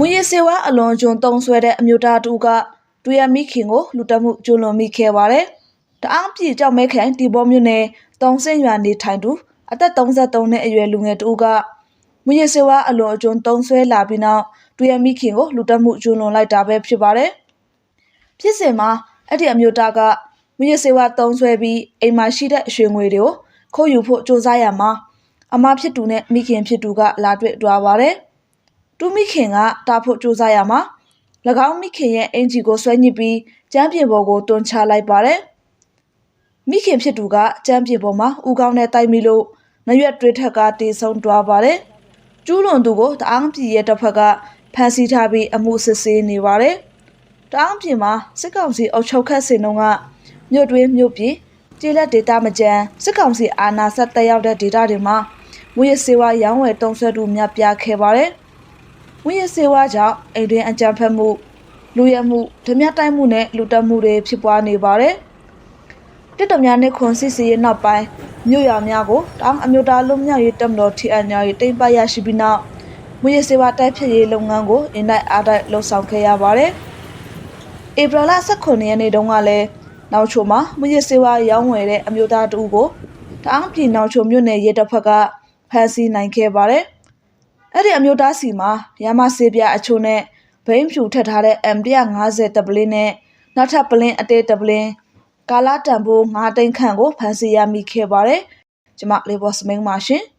မူရစေဝါအလွန်ကျွန်းတုံးဆွဲတဲ့အမျိုးသားတူကတူရမိခင်ကိုလူတက်မှုကျွလွန်မိခဲ့ပါတယ်။တအားပြည်ကြောက်မဲခံတီဘောမြို့နယ်တုံးစင်ရွာနေထိုင်သူအသက်33နှစ်အရွယ်လူငယ်တူကမူရစေဝါအလွန်အကျွန်းတုံးဆွဲလာပြီးနောက်တူရမိခင်ကိုလူတက်မှုကျွလွန်လိုက်တာပဲဖြစ်ပါတယ်။ဖြစ်စဉ်မှာအဲ့ဒီအမျိုးသားကမူရစေဝါတုံးဆွဲပြီးအိမ်မှာရှိတဲ့ရွှေငွေတွေကိုခိုးယူဖို့စ조사ရမှာအမဖြစ်သူနဲ့မိခင်ဖြစ်သူကလာတွေ့သွားပါတယ်။ တူမိခင်ကတာဖို့စူးစမ်းရမှာ၎င်းမိခင်ရဲ့အင်ဂျီကိုဆွဲညစ်ပြီးကျမ်းပြင်ပေါ်ကိုတွန်းချလိုက်ပါတယ်။မိခင်ဖြစ်သူကကျမ်းပြင်ပေါ်မှာဥကောင်းနဲ့တိုက်မိလို့နရွက်တွေးထက်ကတေဆုံးသွားပါတယ်။ကျူးလွန်သူကိုတအားပြည်ရဲ့တစ်ဖက်ကဖမ်းဆီးထားပြီးအမှုစစ်ဆေးနေပါတယ်။တအားပြည်မှာစစ်ကောင်စီအုပ်ချုပ်ခတ်စင်တုန်းကမြို့တွင်းမြို့ပြည်ကျေးလက်ဒေတာမကြမ်းစစ်ကောင်စီအာဏာဆက်တက်ရောက်တဲ့ဒေတာတွေမှာငွေရစေဝါရောင်းဝယ်တုံးဆွဲသူများပြားခဲ့ပါတယ်။ ဝိရစေဝါကြောင့်အိမ်တွင်အကြံဖက်မှုလူရမှုဓမြတိုက်မှုနဲ့လူတက်မှုတွေဖြစ်ပွားနေပါတယ်။တစ်တများနဲ့ခွန်စစ်စီရဲ့နောက်ပိုင်းမြို့ရွာများကိုတောင်အမျိုးသားလုံးမြောက်ရေးတပ်မတော် TNL ရေးတိမ့်ပတ်ရရှိပြီးနောက်ဝိရစေဝါတိုက်ဖြတ်ရေးလုပ်ငန်းကိုအင်တိုက်အားတိုက်လှုပ်ဆောင်ခဲ့ရပါတယ်။ဧပြီလ18ရက်နေ့တုန်းကလည်းနောက်ချိုမှာဝိရစေဝါရောင်းဝယ်တဲ့အမျိုးသားတဦးကိုတအားပြည်နောက်ချိုမြို့နယ်ရဲတပ်ဖွဲ့ကဖမ်းဆီးနိုင်ခဲ့ပါတယ်။ အဲ့ဒီအမျိုးသားစီမှာရမဆေးပြအချို့နဲ့ဘိန်းဖြူထက်ထားတဲ့ M150 တပလင်းနဲ့နောက်ထပ်ပလင်းအသေးတပလင်းကာလာတန်ဖိုး9တိန်ခန့်ကိုဖမ်းဆီးရမိခဲ့ပါတယ်။ကျမလေးဘော့စမင်းပါရှင်။